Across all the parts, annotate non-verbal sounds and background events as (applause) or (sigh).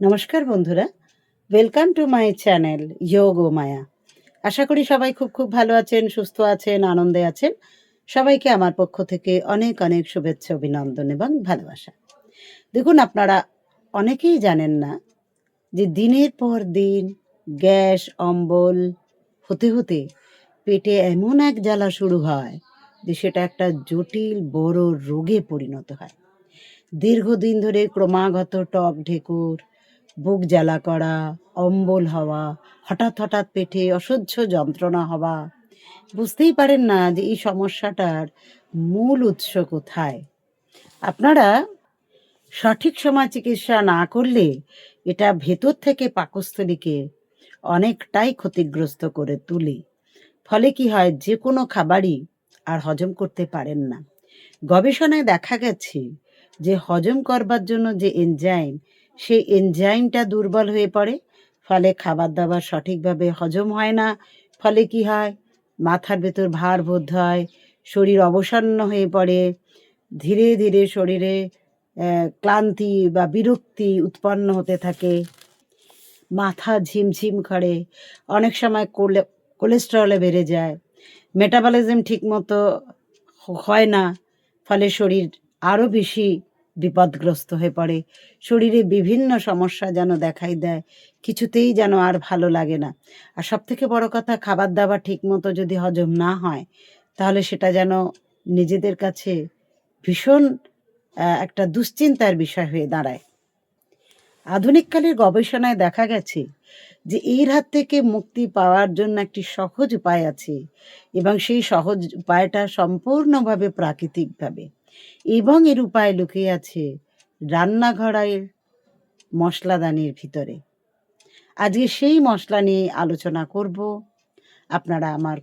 নমস্কার বন্ধুরা। Welcome to my channel যোগ ও মায়া আশা করি সবাই খুব খুব ভালো আছেন, সুস্থ আছেন, আনন্দে আছেন। সবাইকে আমার পক্ষ থেকে অনেক অনেক শুভেচ্ছা, অভিনন্দন এবং ভালোবাসা। দেখুন, আপনারা অনেকেই জানেন না যে দিনের পর দিন গ্যাস, অম্বল, হতে হতে পেটে এমন এক জ্বালা শুরু হয় যে সেটা একটা জটিল, বড় রোগে পরিণত হয়। দীর্ঘদিন ধরে ক্রমাগত টক ঢেকুর বুক জ্বালা করা, অম্বল হওয়া, হঠাৎ হঠাৎ পেটে অসহ্য যন্ত্রণা হওয়া। বুঝতেই পারেন না যে এই সমস্যাটার মূল উৎস কোথায়। আপনারা সঠিক সময় চিকিৎসা না করলে এটা ভেতর থেকে পাকস্থলীকে অনেকটাই ক্ষতিগ্রস্ত করে তুলে। ফলে কি হয়, যে কোনো খাবারই আর হজম করতে পারেন না। গবেষণায় দেখা গেছে যে হজম করবার জন্য যে এনজাইম সেই এনজাইমটা দুর্বল হয়ে পড়ে, ফলে খাবার দাবার সঠিকভাবে হজম হয় না। ফলে কি হয়? মাথার ভেতর ভার বোধ হয়, শরীর অবসন্ন হয়ে পড়ে। ধীরে ধীরে শরীরে ক্লান্তি বা বিরক্তি উৎপন্ন হতে থাকে। মাথা ঝিমঝিম করে, অনেক সময় কোলে- কোলেস্টেরলে বেড়ে যায়। মেটাবলিজম ঠিকমতো হয় না, ফলে শরীর আরও বেশি বিপদগ্রস্ত হয়ে পড়ে। শরীরে বিভিন্ন সমস্যা যেন দেখাই দেয়, কিছুতেই যেন আর ভালো লাগে না। আর সব থেকে বড় কথা খাবার দাবার ঠিকমতো যদি হজম না হয়, তাহলে সেটা যেন নিজেদের কাছে ভীষণ একটা দুশ্চিন্তার বিষয় হয়ে দাঁড়ায়। আধুনিককালের গবেষণায় দেখা গেছে যে, এর হাত থেকে মুক্তি পাওয়ার জন্য একটি সহজ উপায় আছে এবং সেই সহজ উপায়টা সম্পূর্ণভাবে প্রাকৃতিকভাবে। এবং এর উপায় লুকিয়ে আছে রান্নাঘরের মশলাদানির ভিতরে। আজকে সেই মশলা নিয়ে আলোচনা করব। আপনারা আমার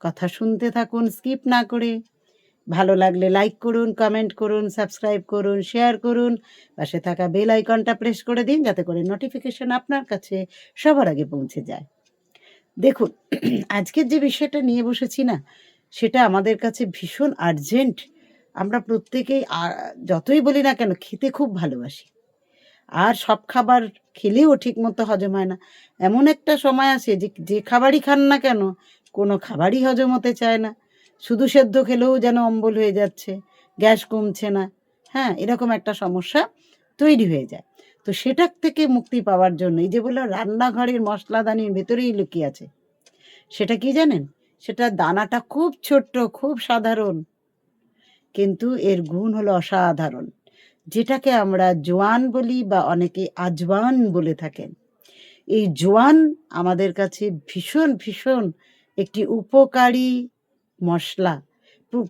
কথা শুনতে থাকুন, স্কিপ না করে। ভালো লাগলে লাইক করুন, কমেন্ট করুন, সাবস্ক্রাইব করুন, শেয়ার করুন। পাশে থাকা বেল আইকনটা প্রেস করে দিন যাতে করে নোটিফিকেশন আপনার কাছে সবার আগে পৌঁছে যায়। দেখুন, (clears throat) আজকের যে বিষয়টা নিয়ে বসেছি না, সেটা আমাদের কাছে ভীষণ আর্জেন্ট। আমরা প্রত্যেকেই যতই বলি না কেন, খেতে খুব ভালোবাসি। আর সব খাবার খেলেও ঠিক মতো হজম হয় না। এমন একটা সময় আসে যে যে খাবারই খান না কেন, কোনো খাবারই হজম হতে চায় না। শুধু সেদ্ধ খেলেও যেন অম্বল হয়ে যাচ্ছে, গ্যাস কমছে না। হ্যাঁ এরকম একটা সমস্যা তৈরি হয়ে যায়। তো সেটার থেকে মুক্তি পাওয়ার জন্য, এই যে বলল রান্নাঘরের মশলাদানির ভেতরেই লুকিয়ে আছে, সেটা কি জানেন? সেটা দানাটা খুব ছোট্ট, খুব সাধারণ। কিন্তু এর গুণ হলো অসাধারণ, যেটাকে আমরা জোয়ান বলি বা অনেকে আজওয়ান বলে থাকেন। এই জোয়ান আমাদের কাছে ভীষণ ভীষণ একটি উপকারী মশলা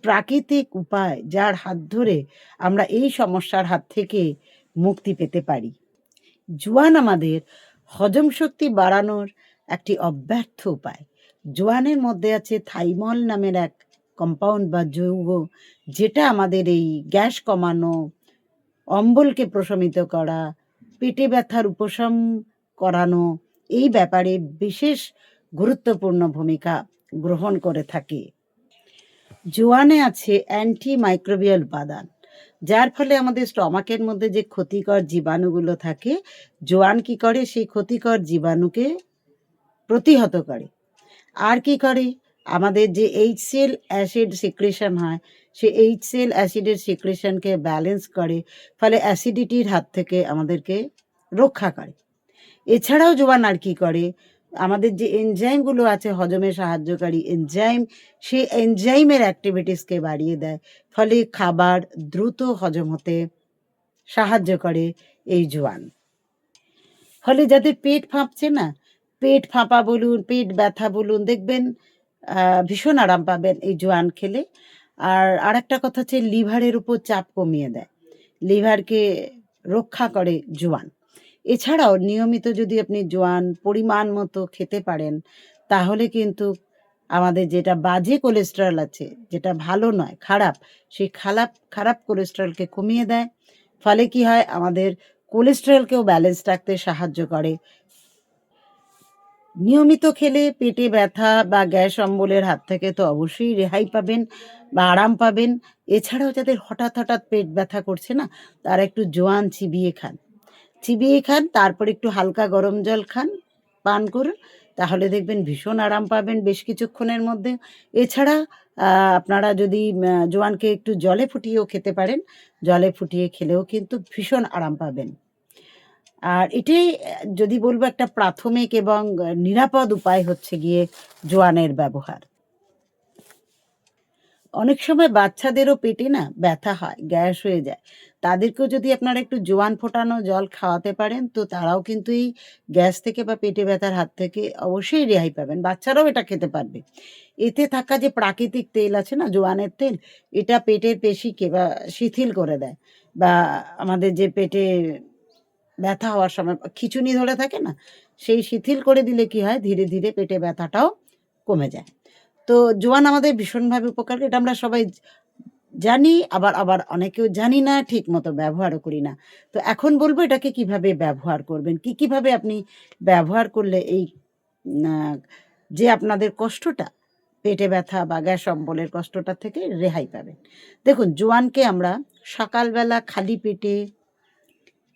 প্রাকৃতিক উপায় যার হাত ধরে আমরা এই সমস্যার হাত থেকে মুক্তি পেতে পারি। জোয়ান আমাদের হজম শক্তি বাড়ানোর একটি অব্যর্থ উপায়। জোয়ানের মধ্যে আছে থাইমল নামের এক কম্পাউন্ড বা যৌগ, যেটা আমাদের এই গ্যাস কমানো, অম্বলকে প্রশমিত করা, পেটে ব্যথার উপশম করানো, এই ব্যাপারে বিশেষ গুরুত্বপূর্ণ ভূমিকা গ্রহণ করে থাকে। জোয়ানে আছে অ্যান্টি মাইক্রোবিয়াল উপাদান, যার ফলে আমাদের স্টমাকের মধ্যে যে ক্ষতিকর জীবাণুগুলো থাকে, জোয়ান কি করে? সেই ক্ষতিকর জীবাণুকে প্রতিহত করে। আর কি করে? আমাদের যে এইচ এইচসিএল অ্যাসিড সিক্রেশন হয় সেই এইচসিএল অ্যাসিডের সিক্রেশনকে ব্যালেন্স করে, ফলে অ্যাসিডিটির হাত থেকে আমাদেরকে রক্ষা করে। এছাড়াও জোয়ান আর কি করে? আমাদের যে এনজাইমগুলো আছে হজমে সাহায্যকারী এনজাইম সেই এনজাইমের অ্যাক্টিভিটিসকে বাড়িয়ে দেয়, ফলে খাবার দ্রুত হজম হতে সাহায্য করে এই জোয়ান। ফলে যাদের পেট ফাঁপছে না, পেট ফাঁপা বলুন, পেট ব্যথা বলুন, দেখবেন ভীষণ আরাম পাবেন এই জোয়ান খেলে। আর আরেকটা কথা হচ্ছে, লিভারের উপর চাপ কমিয়ে দেয়। লিভারকে রক্ষা করে জোয়ান। এছাড়াও নিয়মিত যদি আপনি জোয়ান পরিমাণ মতো খেতে পারেন, তাহলে কিন্তু আমাদের যেটা বাজে কোলেস্টেরল আছে, যেটা ভালো নয়, খারাপ, সেই খারাপ খারাপ কোলেস্টেরলকে কমিয়ে দেয়। ফলে কি হয়, আমাদের কোলেস্টেরলকেও ব্যালেন্স রাখতে সাহায্য করে। নিয়মিত খেলে পেটে ব্যথা বা গ্যাস অম্বলের হাত থেকে তো অবশ্যই রেহাই পাবেন বা আরাম পাবেন। এছাড়াও যাদের হঠাৎ হঠাৎ পেট ব্যথা করছে না, তারা একটু জোয়ান চিবিয়ে খান। চিবিয়ে খান, তারপর একটু হালকা গরম জল খান, পান করুন। তাহলে দেখবেন ভীষণ আরাম পাবেন বেশ কিছুক্ষণের মধ্যে। এছাড়া আপনারা যদি জোয়ানকে একটু জলে ফুটিয়েও খেতে পারেন, জলে ফুটিয়ে খেলেও কিন্তু ভীষণ আরাম পাবেন। আর এটাই, যদি বলব, একটা প্রাথমিক এবং নিরাপদ উপায় হচ্ছে গিয়ে জোয়ানের ব্যবহার। অনেক সময় বাচ্চাদেরও পেটে না ব্যথা হয়, গ্যাস হয়ে যায়। তাদেরকেও যদি আপনারা একটু জোয়ান ফোটানো জল খাওয়াতে পারেন, তো তারাও কিন্তু এই গ্যাস থেকে বা পেটে ব্যথার হাত থেকে অবশ্যই রেহাই পাবেন। বাচ্চারাও এটা খেতে পারবে। এতে থাকা যে প্রাকৃতিক তেল আছে না, জোয়ানের তেল, এটা পেটের পেশিকে বা শিথিল করে দেয়। বা আমাদের যে পেটে ব্যথা হওয়ার সময়, খিচুনি ধরে থাকে না, সেই শিথিল করে দিলে কি হয়? ধীরে ধীরে পেটে ব্যথাটাও কমে যায়। তো জোয়ান আমাদের ভীষণভাবে উপকার। এটা আমরা সবাই জানি, আবার আবার অনেকেও জানি না ঠিক মতো ব্যবহারও করি না। তো এখন বলব এটাকে কীভাবে ব্যবহার করবেন? কি, কীভাবে আপনি ব্যবহার করলে এই যে আপনাদের কষ্টটা, পেটে ব্যথা বা গ্যাস অম্বলের কষ্টটা থেকে রেহাই পাবেন? দেখুন, জোয়ানকে আমরা সকালবেলা খালি পেটে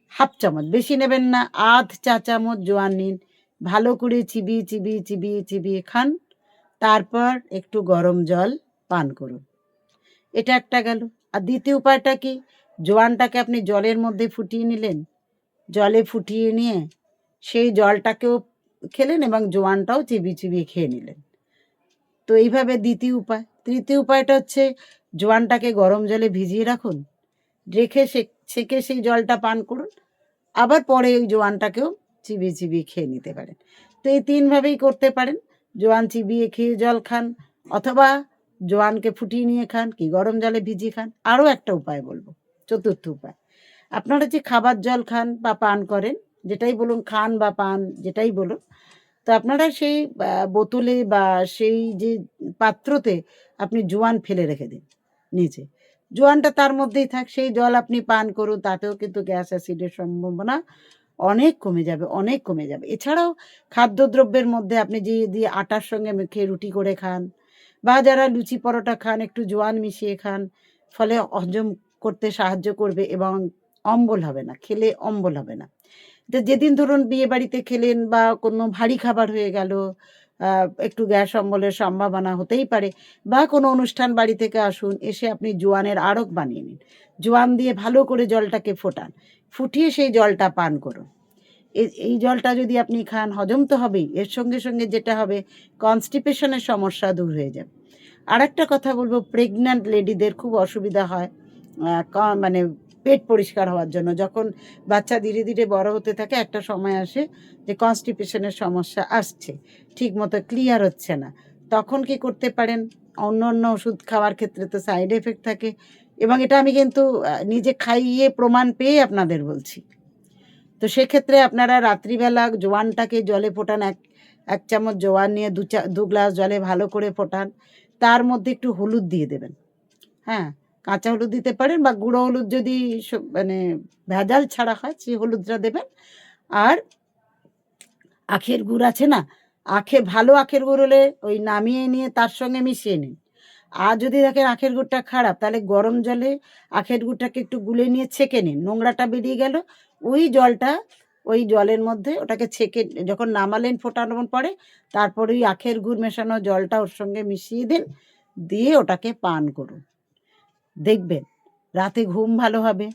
হাফ চামচ, বেশি নেবেন না, আধ চা চামচ জোয়ান নিন। ভালো করে চিবিয়ে চিবিয়ে চিবিয়ে চিবিয়ে খান। তারপর একটু গরম জল পান করুন। এটা একটা গেল। আর দ্বিতীয় উপায়টা কি? জোয়ানটাকে আপনি জলের মধ্যে ফুটিয়ে নিলেন। জলে ফুটিয়ে নিয়ে সেই জলটাকেও খেলেন এবং জোয়ানটাও চিবিয়ে চিবিয়ে খেয়ে নিলেন। তো এইভাবে দ্বিতীয় উপায়। তৃতীয় উপায়টা হচ্ছে জোয়ানটাকে গরম জলে ভিজিয়ে রাখুন। রেখে সে ছেঁকে সেই জলটা পান করুন। আবার পরে ওই জোয়ানটাকেও চিবিয়ে চিবিয়ে খেয়ে নিতে পারেন। তো এই তিনভাবেই করতে পারেন। জোয়ান চিবিয়ে খেয়ে জল খান অথবা জোয়ানকে ফুটিয়ে নিয়ে খান কি গরম জলে ভিজিয়ে খান। আরও একটা উপায় বলব, চতুর্থ উপায়। আপনারা যে খাবার জল খান বা পান করেন, যেটাই বলুন খান বা পান, যেটাই বলুন, তো আপনারা সেই বোতলে বা সেই যে পাত্রতে আপনি জোয়ান ফেলে রেখে দিন, নিচে। জোয়ানটা তার মধ্যেই থাক, সেই জল আপনি পান করুন, তাতেও কিন্তু গ্যাস অ্যাসিডের সম্ভাবনা অনেক কমে যাবে, অনেক কমে যাবে। এছাড়াও খাদ্যদ্রব্যের মধ্যে আপনি যে দিয়ে আটার সঙ্গে মেখে রুটি করে খান বা যারা লুচি পরোটা খান, একটু জোয়ান মিশিয়ে খান, ফলে হজম করতে সাহায্য করবে এবং অম্বল হবে না, খেলে অম্বল হবে না। যেদিন ধরুন বিয়ে বাড়িতে খেলেন বা কোনো ভারী খাবার হয়ে গেল একটু গ্যাস অম্বলের সম্ভাবনা হতেই পারে বা কোনো অনুষ্ঠান বাড়ি থেকে আসুন, এসে আপনি জোয়ানের আড়ক বানিয়ে নিন। জোয়ান দিয়ে ভালো করে জলটাকে ফোটান। ফুটিয়ে সেই জলটা পান করুন। এই জলটা যদি আপনি খান, হজম তো হবেই। এর সঙ্গে সঙ্গে যেটা হবে, কনস্টিপেশনের সমস্যা দূর হয়ে যাবে। আর একটা কথা বলব, প্রেগন্যান্ট লেডিদের খুব অসুবিধা হয়। মানে পেট পরিষ্কার হওয়ার জন্য। যখন বাচ্চা ধীরে ধীরে বড় হতে থাকে, একটা সময় আসে যে কনস্টিপেশনের সমস্যা আসছে ঠিক মতো ক্লিয়ার হচ্ছে না। তখন কি করতে পারেন? অন্য অন্য ওষুধ খাওয়ার ক্ষেত্রে তো সাইড এফেক্ট থাকে। এবং এটা আমি কিন্তু নিজে খাইয়ে প্রমাণ পেয়ে আপনাদের বলছি। তো সেক্ষেত্রে আপনারা রাত্রিবেলা জোয়ানটাকে জলে ফোটান, এক এক চামচ জোয়ান নিয়ে দু চা, দু গ্লাস জলে ভালো করে ফোটান। তার মধ্যে একটু হলুদ দিয়ে দেবেন। হ্যাঁ কাঁচা হলুদ দিতে পারেন বা গুঁড়ো হলুদ যদি মানে ভেজাল ছাড়া হয়, সেই হলুদটা দেবেন। আর আখের গুড় আছে না, আখে, ভালো আখের গুড় হলে ওই নামিয়ে নিয়ে তার সঙ্গে মিশিয়ে নিন। আর যদি দেখেন আখের গুড়টা খারাপ, তাহলে গরম জলে আখের গুড়টাকে একটু গুলে নিয়ে ছেঁকে নিন। নোংরাটা বেরিয়ে গেল, ওই জলটা, ওই জলের মধ্যে ওটাকে ছেঁকে, যখন নামালেন ফোটানোর পরে, তারপরে ওই আখের গুড় মেশানো জলটা ওর সঙ্গে মিশিয়ে দিন, দিয়ে ওটাকে পান করুন। দেখবেন, রাতে ঘুম ভালো হবে,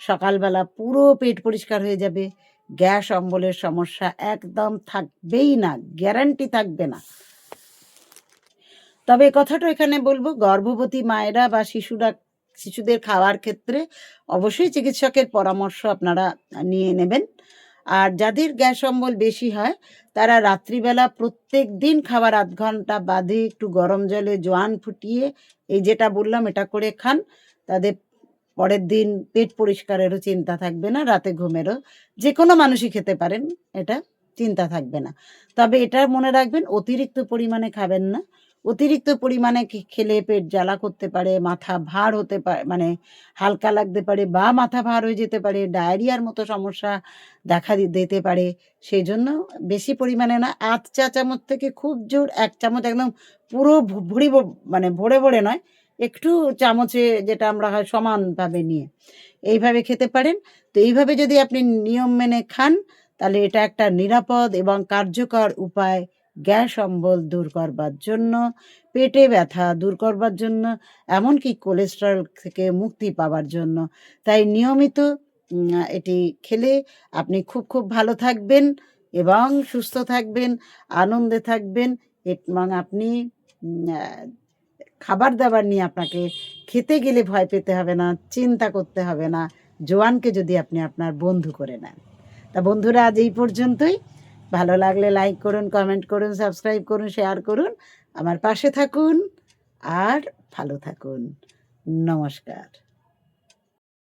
সকালবেলা পুরো পেট পরিষ্কার হয়ে যাবে, গ্যাস, অম্বলের সমস্যা একদম থাকবেই না, গ্যারান্টি থাকবে না। তবে কথাটা এখানে বলব, গর্ভবতী মায়েরা বা শিশুরা, শিশুদের খাওয়ার ক্ষেত্রে অবশ্যই চিকিৎসকের পরামর্শ আপনারা নিয়ে নেবেন। আর যাদের গ্যাস অম্বল বেশি হয়, তারা রাত্রিবেলা প্রত্যেক দিন খাবার আধ ঘণ্টা বাদে একটু গরম জলে জোয়ান ফুটিয়ে, এই যেটা বললাম এটা করে খান। তাদের পরের দিন পেট পরিষ্কারেরও চিন্তা থাকবে না, রাতে ঘুমেরও। যে কোনো মানুষই খেতে পারেন, এটা চিন্তা থাকবে না। তবে এটা মনে রাখবেন, অতিরিক্ত পরিমাণে খাবেন না। অতিরিক্ত পরিমাণে খেলে পেট জ্বালা করতে পারে, মাথা ভার হতে পারে মানে হালকা লাগতে পারে বা মাথা ভার হয়ে যেতে পারে, ডায়রিয়ার মতো সমস্যা দেখা দিতে পারে সেই জন্য বেশি পরিমাণে না, আধ চা চামচ থেকে খুব জোর এক চামচ একদম পুরো ভরি মানে ভরে ভরে নয়, একটু চামচে যেটা আমরা হয় সমানভাবে নিয়ে এইভাবে খেতে পারেন। তো এইভাবে যদি আপনি নিয়ম মেনে খান, তাহলে এটা একটা নিরাপদ এবং কার্যকর উপায় গ্যাস অম্বল দূর করবার জন্য, পেটে ব্যথা দূর করবার জন্য, এমনকি কোলেস্টেরল থেকে মুক্তি পাওয়ার জন্য। তাই নিয়মিত এটি খেলে আপনি খুব খুব ভালো থাকবেন এবং সুস্থ থাকবেন, আনন্দে থাকবেন এবং আপনি খাবার দাবার নিয়ে আপনাকে খেতে গেলে ভয় পেতে হবে না, চিন্তা করতে হবে না। জোয়ানকে যদি আপনি আপনার বন্ধু করে নেন। তা বন্ধুরা, আজ এই পর্যন্তই। ভালো লাগলে লাইক করুন কমেন্ট করুন সাবস্ক্রাইব করুন শেয়ার করুন। আমার পাশে থাকুন আর ভালো থাকুন। নমস্কার।